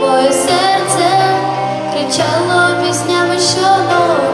Моє серце кричало піснями щоночі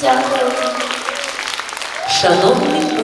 Дякую. Шановні